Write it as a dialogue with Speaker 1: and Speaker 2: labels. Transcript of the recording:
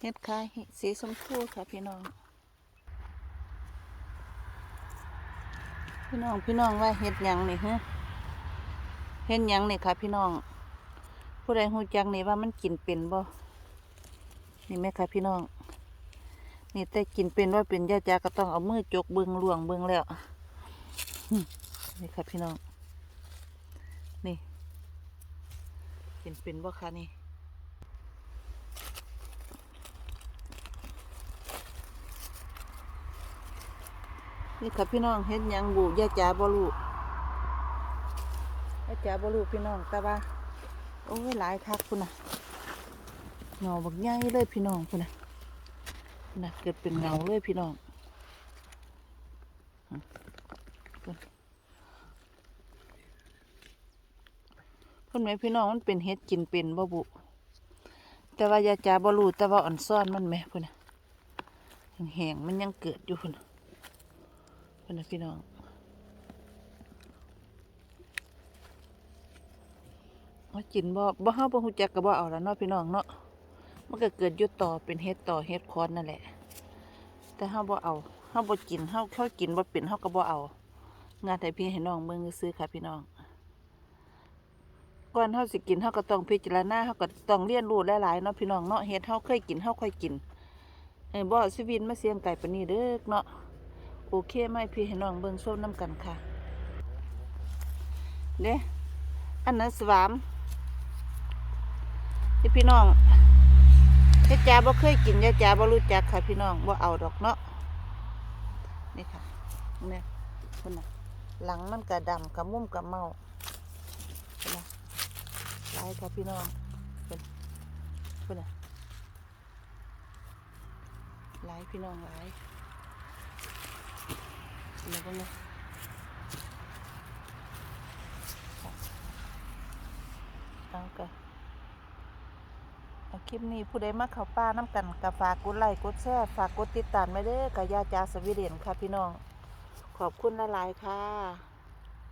Speaker 1: เฮ็ดคายสีชมพูค่ะพี่น้อง พี่น้องพี่น้องว่าเฮ็ดยังนี่ฮะเฮ็ดยังนี่ค่ะ พี่น้อง ผู้ใดฮู้จักนี่ว่ามันกินเป็นบ่นี่แม่ค่ะพี่น้อง นี่แต่กินเป็นว่าเป็นยาจาก็ต้องเอามือจกเบิงลวงเบิงแล้วนี่ค่ะพี่น้อง นี่ กินเป็นบ่คะนี่ นี่ค่ะพี่น้องเฮ็ดยังบูยาจาบ่รู้ยาจาบ่รู้พี่น้องแต่ว่าโอ้ยหลายคักพุ่นน่ะเงาบักใหญ่เลยพี่น้องพุ่นน่ะน่ะเกิดเป็นเงาเลยพี่น้องอืมพุ่นพุ่นไหมพี่น้องมันเป็นเฮ็ดกินเป็นบ่บุแต่ว่ายาจาบ่รู้แต่ว่าอ่อนซ่อนมันไหมพุ่นน่ะแห้งมันยังเกิดอยู่พุ่นน่ะ เพื่อนนะพี่น้องว่ากินบ่บ่เฮาบ่ฮู้จักก็บ่เอาล้วเนาะพี่น้องเนาะมันก็เกิดอยู่ต่อเป็นเฮ็ดต่อเฮ็ดคอนนั่นแหละ แต่เฮาบ่เอาเฮาบ่กินเฮาเฮากินบ่เป็นเฮาก็บ่เอา งานให้พี่ให้น้องเบิ่งซื้อค่ะพี่น้องก่อนเฮาสิกินเฮาก็ต้องพิจารณาเฮาก็ต้องเรียนรู้หลายๆเนาะพี่น้องเนาะเฮ็ดเฮาเคยกินเฮาค่อยกินเอ้ยบ่อชีวิตมาเสี่ยงไก่ปานนี้เด้อเนาะ โอเคไหมพี่ให้น้องเบิ่งโซ่น้ำกันค่ะ เด้อันนั้นสวามที่พี่น้องยาจ๋าบ่เคยกินยาจ๋าบ่รู้จักค่ะพี่น้องบ่เอาดอกเนาะนี่ค่ะเนี่ยคุณน่ะหลังมันกระดำกระมุ้มกระเมาคุณน่ะลายค่ะพี่น้องคุณคุณน่ะลายพี่น้องลาย เดี๋ยวก่ะเอากะคลิปนี้ผู้ใดมาเข้าป้าน้ำกันกับฝากกดไลค์กดแชร์ฝากกดติดตามไม่เด้อกับยาจาสวีเดนค่ะพี่น้อง ขอบคุณหลายๆค่ะ